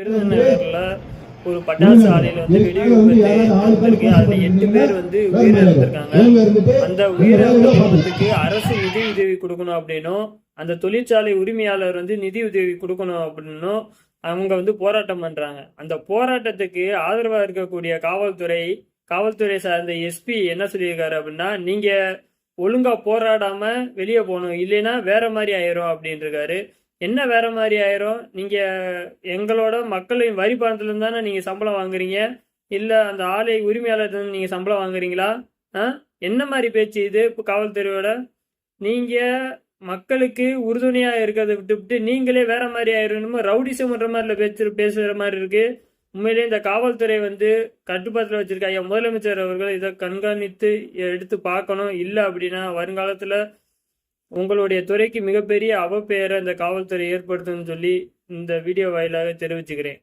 விருதுநகர்ல ஒரு பட்டாசு ஆலையில வந்து வெடி விபத்து நடந்திருக்கு அதுல எட்டு பேர் வந்து உயிரிழந்திருக்காங்க. அந்த உயிரிழந்த குடும்பத்துக்கு அரசு நிதி உதவி கொடுக்கணும் அப்படின்னும் அந்த தொழிற்சாலை உரிமையாளர் வந்து நிதி உதவி கொடுக்கணும் அப்படின்னும் அவங்க வந்து போராட்டம் பண்றாங்க. அந்த போராட்டத்துக்கு ஆதரவா இருக்கக்கூடிய காவல்துறை காவல்துறை சார்ந்த எஸ்பி என்ன சொல்லியிருக்காரு அப்படின்னா நீங்க ஒழுங்கா போராடாம வெளியே போகணும். இல்லைன்னா வேற மாதிரி ஆயிரும் அப்படின்னு இருக்காரு என்ன வேற மாதிரி ஆயிரும்? நீங்க எங்களோட மக்களின் வரி பணத்துல இருந்து தானே நீங்க சம்பளம் வாங்குறீங்க? இல்ல அந்த ஆலை உரிமையாளர் நீங்க சம்பளம் வாங்குறீங்களா? ஆ? என்ன மாதிரி பேச்சு இது இப்போ காவல்துறையோட நீங்க மக்களுக்கு உறுதுணையா இருக்கிறத விட்டு விட்டு நீங்களே வேற மாதிரி ஆயிரணுமோ ரவுடிசம்ன்ற மாதிரில மாதிரி பேச்சு பேசுற மாதிரி இருக்கு. உண்மையிலேயே இந்த காவல்துறை வந்து கட்டுப்பாட்டில் வச்சிருக்க ஐயா முதலமைச்சர் அவர்கள் இதை கண்காணித்து எடுத்து பார்க்கணும். இல்லை அப்படின்னா வருங்காலத்தில் உங்களுடைய துறைக்கு மிகப்பெரிய அவப்பெயரை இந்த காவல்துறை ஏற்படுத்தும்னு சொல்லி இந்த வீடியோ வாயிலாக தெரிவிச்சுக்கிறேன்.